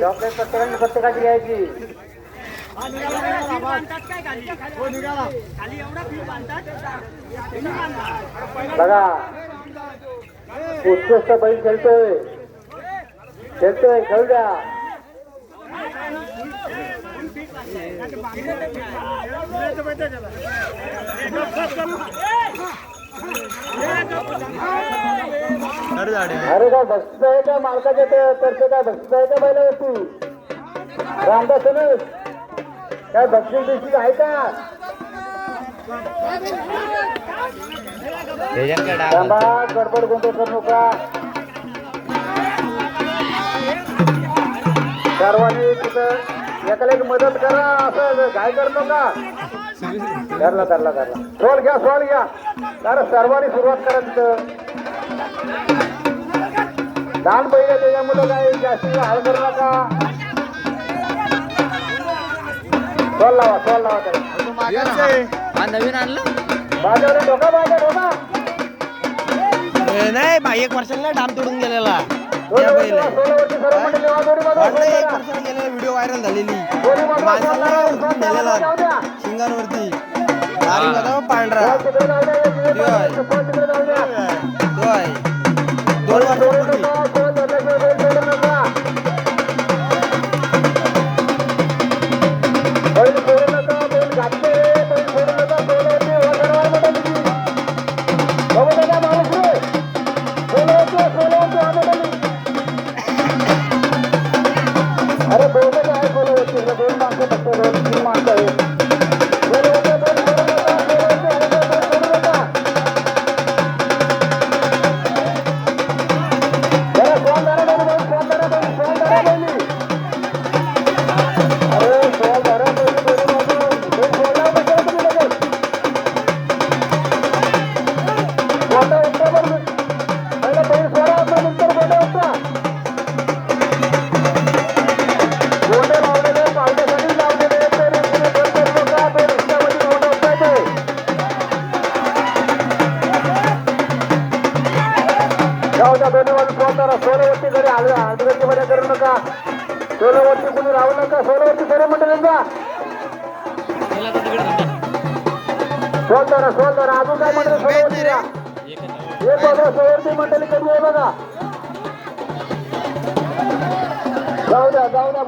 Chocolate प्रत्येकाने प्रत्येकाची घ्यायची बघा उत्कृष्ट बैल खेळतोय. खेळतोय खेळू द्या. अरे काय बक्षीस आहे का मालकाच्या ते? तर्फे काय बक्षीस आहे का बैलावरती? रामदास काय बक्षीस बिक्षीस आहे का? थांबा गडबड गोंधळ करू नका. सर्वांनी तिथं एकाला एक मदत करा असं काय करू नका. धरला धरला धरला. सोल घ्या सोल घ्या. कारण सर्वांनी सुरुवात करा तिथं. लहान पहिले त्याच्यामुळे काय जास्ती हाल करू नका. सोल लावा सोल लावा हा नवीन आणलं? बाजावले डोका बाजा डोका नाही बा एक वर्षाला डाम तोडून गेलेला. एक वर्षाला गेलेला व्हिडिओ व्हायरल झालेली. माणसाला द्या. शिंगांवरती. होता पांढरा. सोल तिकडे me eu. जाऊ दोन्ही बाजू सोल धरा सोलवरती कडे आदगती मध्ये करू नका. सोलवरती कुणी राहू नका. सोलवरती सर्व मंडळी जा. सोल धरा अजून काय मंडळी सोलवरती या? एक बघा सोलवरती मंडळी कधी आहे बघा. जाऊ द्या जाऊ द्या